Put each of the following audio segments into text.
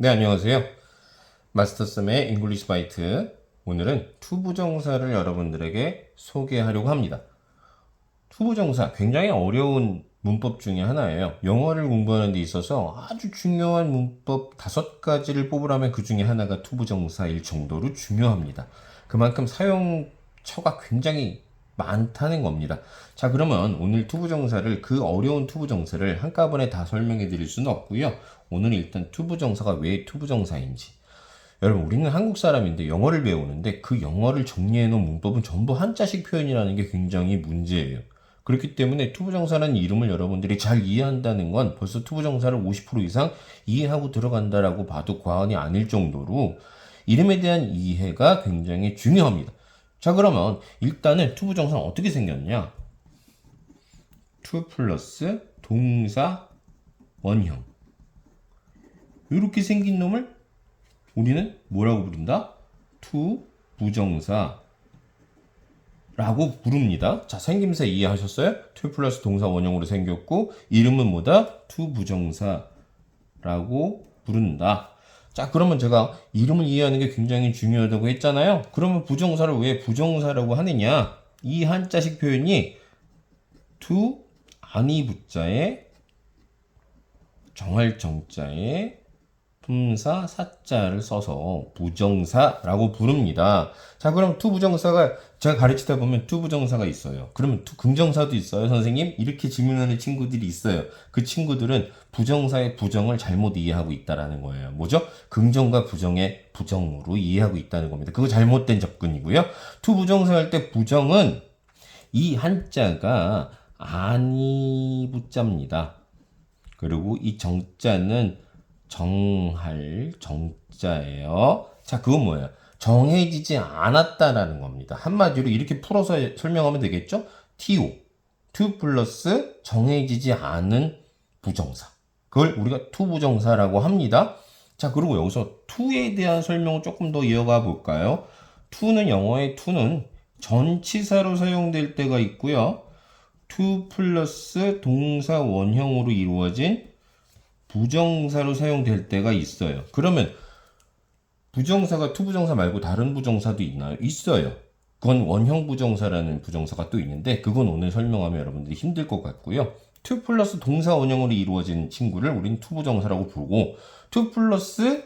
네, 안녕하세요. 마스터쌤의 잉글리시 바이트. 오늘은 투부정사를 여러분들에게 소개하려고 합니다. 투부정사 굉장히 어려운 문법 중에 하나예요. 영어를 공부하는 데 있어서 아주 중요한 문법 다섯 가지를 뽑으라면 그 중에 하나가 투부정사일 정도로 중요합니다. 그만큼 사용처가 굉장히 많다는 겁니다. 자, 그러면 오늘 투부 정사를 그 어려운 투부 정사를 한꺼번에 다 설명해 드릴 수는 없고요. 오늘 일단 투부 정사가 왜 투부 정사인지. 여러분, 우리는 한국 사람인데 영어를 배우는데 그 영어를 정리해 놓은 문법은 전부 한자식 표현이라는 게 굉장히 문제예요. 그렇기 때문에 투부정사라는 이름을 여러분들이 잘 이해한다는 건 벌써 투부정사를 50% 이상 이해하고 들어간다라고 봐도 과언이 아닐 정도로 이름에 대한 이해가 굉장히 중요합니다. 자, 그러면 일단은 투부 정사는 어떻게 생겼냐? 투 플러스 동사 원형. 이렇게 생긴 놈을 우리는 뭐라고 부른다? 투 부정사. 라고 부릅니다. 자, 생김새 이해하셨어요? 투 플러스 동사 원형으로 생겼고, 이름은 뭐다? 투 부정사라고 부른다. 자, 그러면 제가 이름을 이해하는 게 굉장히 중요하다고 했잖아요. 그러면 부정사를 왜 부정사라고 하느냐? 이 한자식 표현이 to 아니 부자에 정할 정자에 품사 사자를 써서 부정사라고 부릅니다. 자, 그럼 투 부정사가 제가 가르치다 보면 투 부정사가 있어요. 그러면 투 긍정사도 있어요, 선생님? 이렇게 질문하는 친구들이 있어요. 그 친구들은 부정사의 부정을 잘못 이해하고 있다라는 거예요. 뭐죠? 긍정과 부정의 부정으로 이해하고 있다는 겁니다. 그거 잘못된 접근이고요. 투 부정사 할 때 부정은 이 한자가 아니 부자입니다. 그리고 이 정자는 정할 정자예요. 자, 그건 뭐예요? 정해지지 않았다라는 겁니다. 한마디로 이렇게 풀어서 설명하면 되겠죠? to, to 플러스 정해지지 않은 부정사. 그걸 우리가 to 부정사라고 합니다. 자, 그리고 여기서 to에 대한 설명을 조금 더 이어가 볼까요? to는 영어의 to는 전치사로 사용될 때가 있고요. to 플러스 동사 원형으로 이루어진 부정사로 사용될 때가 있어요. 그러면 부정사가 투부정사 말고 다른 부정사도 있나요? 있어요. 그건 원형 부정사라는 부정사가 또 있는데 그건 오늘 설명하면 여러분들이 힘들 것 같고요. 투 플러스 동사 원형으로 이루어진 친구를 우린 투부정사라고 부르고 투 플러스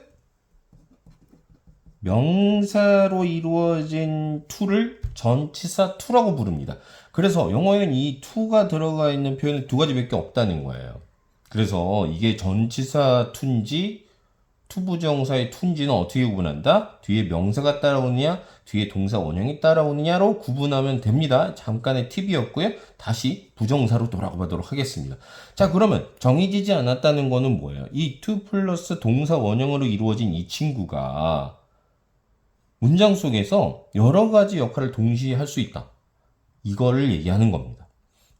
명사로 이루어진 투를 전치사 투라고 부릅니다. 그래서 영어에는 이 투가 들어가 있는 표현이 두 가지밖에 없다는 거예요. 그래서 이게 전치사 툰지 투부정사의 툰지는 어떻게 구분한다? 뒤에 명사가 따라오느냐, 뒤에 동사 원형이 따라오느냐로 구분하면 됩니다. 잠깐의 팁이었고요. 다시 부정사로 돌아가 보도록 하겠습니다. 자, 그러면 정해지지 않았다는 거는 뭐예요? 이투 플러스 동사 원형으로 이루어진 이 친구가 문장 속에서 여러 가지 역할을 동시에 할 수 있다. 이거를 얘기하는 겁니다.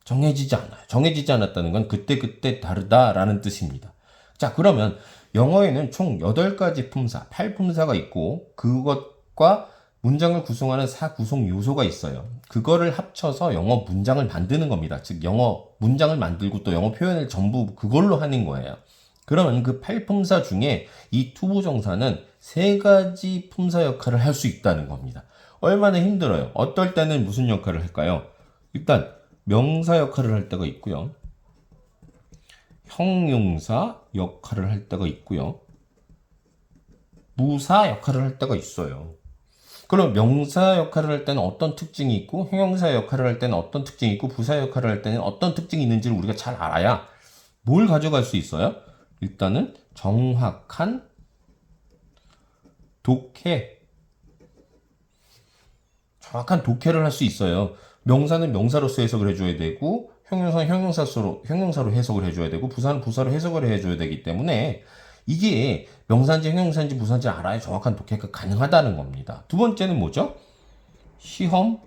정해지지 않아요. 정해지지 않았다는 건 그때그때 다르다라는 뜻입니다. 자, 그러면 영어에는 총 8가지 품사, 8품사가 있고 그것과 문장을 구성하는 4구성 요소가 있어요. 그거를 합쳐서 영어 문장을 만드는 겁니다. 즉 영어 문장을 만들고 또 영어 표현을 전부 그걸로 하는 거예요. 그러면 그 8품사 중에 이 투부정사는 세 가지 품사 역할을 할 수 있다는 겁니다. 얼마나 힘들어요. 어떨 때는 무슨 역할을 할까요? 일단 명사 역할을 할 때가 있고요. 형용사 역할을 할 때가 있고요. 무사 역할을 할 때가 있어요. 그럼 명사 역할을 할 때는 어떤 특징이 있고 형용사 역할을 할 때는 어떤 특징이 있고 부사 역할을 할 때는 어떤 특징이 있는지를 우리가 잘 알아야 뭘 가져갈 수 있어요? 일단은 정확한 독해 정확한 독해를 할 수 있어요. 명사는 명사로서 해석을 해줘야 되고 형용사는 형용사로 형용사로 해석을 해줘야 되고 부사는 부사로 해석을 해줘야 되기 때문에 이게 명사인지 형용사인지 부사인지 알아야 정확한 독해가 가능하다는 겁니다. 두 번째는 뭐죠? 시험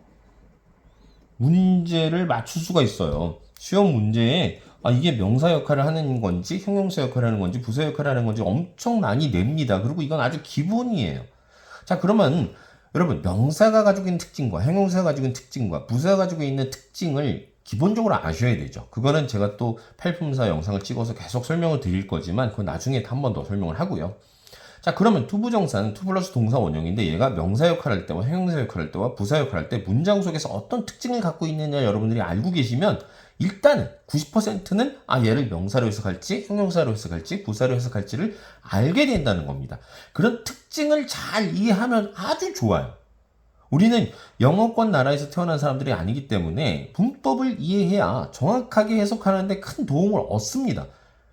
문제를 맞출 수가 있어요. 시험 문제에 아, 이게 명사 역할을 하는 건지 형용사 역할을 하는 건지 부사 역할을 하는 건지 엄청 많이 냅니다. 그리고 이건 아주 기본이에요. 자, 그러면 여러분 명사가 가지고 있는 특징과 형용사가 가지고 있는 특징과 부사가 가지고 있는 특징을 기본적으로 아셔야 되죠. 그거는 제가 또 팔품사 영상을 찍어서 계속 설명을 드릴 거지만 그건 나중에 한 번 더 설명을 하고요. 자, 그러면 투부정사는 투 플러스 동사 원형인데 얘가 명사 역할을 할 때와 형용사 역할을 할 때와 부사 역할을 할 때 문장 속에서 어떤 특징을 갖고 있느냐 여러분들이 알고 계시면 일단은 90%는 아 얘를 명사로 해석할지 형용사로 해석할지 부사로 해석할지를 알게 된다는 겁니다. 그런 특징을 잘 이해하면 아주 좋아요. 우리는 영어권 나라에서 태어난 사람들이 아니기 때문에 문법을 이해해야 정확하게 해석하는데 큰 도움을 얻습니다.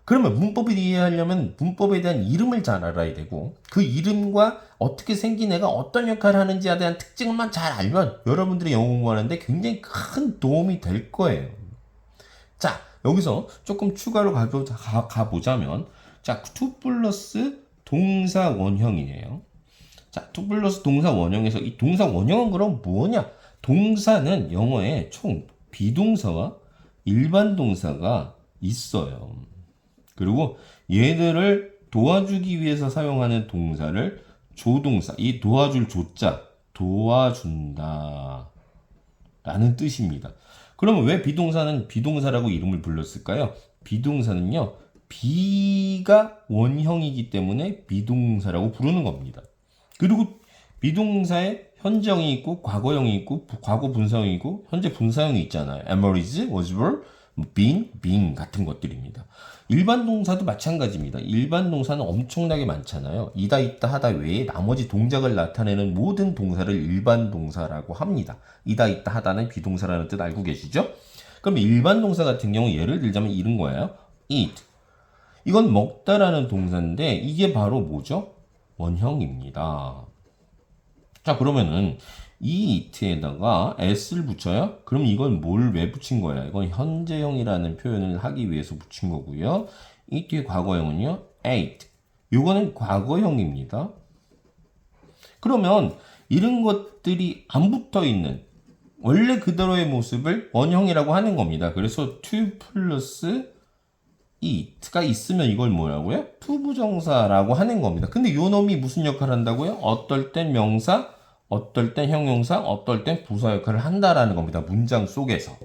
그러면 문법을 이해하려면 문법에 대한 이름을 잘 알아야 되고 그 이름과 어떻게 생긴 애가 어떤 역할을 하는지에 대한 특징만 잘 알면 여러분들이 영어 공부하는데 굉장히 큰 도움이 될 거예요. 자, 여기서 조금 추가로 가보자면 자, 투 플러스 동사 원형이에요. 자, 투 플러스 동사 원형에서 이 동사 원형은 그럼 뭐냐? 동사는 영어에 총 비동사와 일반 동사가 있어요. 그리고 얘들을 도와주기 위해서 사용하는 동사를 조동사, 이 도와줄 조자, 도와준다. 라는 뜻입니다. 그러면 왜 비동사는 비동사라고 이름을 불렀을까요? 비동사는요, 비가 원형이기 때문에 비동사라고 부르는 겁니다. 그리고 비동사에 현재형이 있고 과거형이 있고 부- 과거 분사형이 있고 현재 분사형이 있잖아요. is, was, were, 뭐 been, being 같은 것들입니다. 일반 동사도 마찬가지입니다. 일반 동사는 엄청나게 많잖아요. 이다 있다 하다 외에 나머지 동작을 나타내는 모든 동사를 일반 동사라고 합니다. 이다 있다 하다는 비동사라는 뜻 알고 계시죠? 그럼 일반 동사 같은 경우 예를 들자면 이런 거예요. eat. 이건 먹다라는 동사인데 이게 바로 뭐죠? 원형입니다. 자, 그러면은 이 it에다가 s를 붙여요? 그럼 이건 뭘 왜 붙인 거야? 이건 현재형이라는 표현을 하기 위해서 붙인 거고요. 이 뒤에 과거형은요, ate. 요거는 과거형입니다. 그러면 이런 것들이 안 붙어 있는 원래 그대로의 모습을 원형이라고 하는 겁니다. 그래서 to 플러스 it가 있으면 이걸 뭐라고요? 투부정사라고 하는 겁니다. 근데 요 놈이 무슨 역할을 한다고요? 어떨 땐 명사, 어떨 땐 형용사, 어떨 땐 부사 역할을 한다라는 겁니다. 문장 속에서.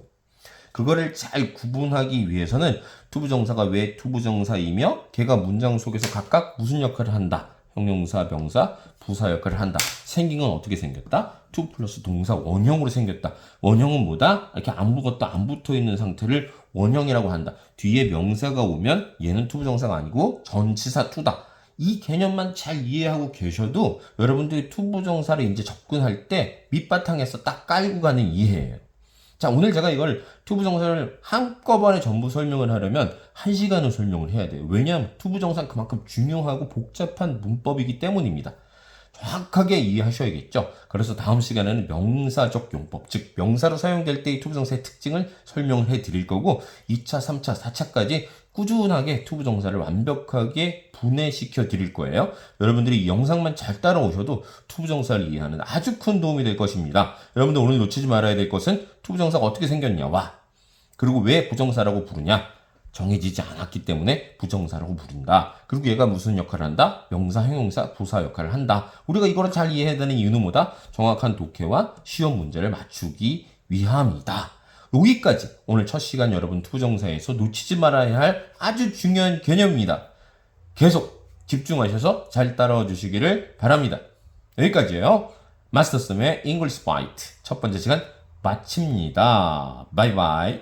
그거를 잘 구분하기 위해서는 투부정사가 왜 투부정사이며 걔가 문장 속에서 각각 무슨 역할을 한다. 형용사, 명사, 부사 역할을 한다. 생긴 건 어떻게 생겼다? 투 플러스 동사 원형으로 생겼다. 원형은 뭐다? 이렇게 아무것도 안 붙어 있는 상태를 원형이라고 한다. 뒤에 명사가 오면 얘는 투부정사가 아니고 전치사 투다. 이 개념만 잘 이해하고 계셔도 여러분들이 투부정사를 이제 접근할 때 밑바탕에서 딱 깔고 가는 이해예요. 자, 오늘 제가 이걸 투부 정사를 한꺼번에 전부 설명을 하려면 한 시간을 설명을 해야 돼요. 왜냐하면 투부 정사는 그만큼 중요하고 복잡한 문법이기 때문입니다. 정확하게 이해하셔야겠죠. 그래서 다음 시간에는 명사적 용법, 즉 명사로 사용될 때의 투부정사의 특징을 설명을 해 드릴 거고 2차, 3차, 4차까지 꾸준하게 투부 정사를 완벽하게 분해시켜 드릴 거예요. 여러분들이 이 영상만 잘 따라오셔도 투부 정사를 이해하는 아주 큰 도움이 될 것입니다. 여러분들 오늘 놓치지 말아야 될 것은 투부 정사가 어떻게 생겼냐와 그리고 왜 부정사라고 부르냐 정해지지 않았기 때문에 부정사라고 부른다. 그리고 얘가 무슨 역할을 한다? 명사, 형용사, 부사 역할을 한다. 우리가 이거를 잘 이해해야 되는 이유는 뭐다? 정확한 독해와 시험 문제를 맞추기 위함이다. 여기까지 오늘 첫 시간 여러분 투부정사에서 놓치지 말아야 할 아주 중요한 개념입니다. 계속 집중하셔서 잘 따라와 주시기를 바랍니다. 여기까지예요. 마스터쌤의 English Bite 첫 번째 시간 마칩니다. 바이바이.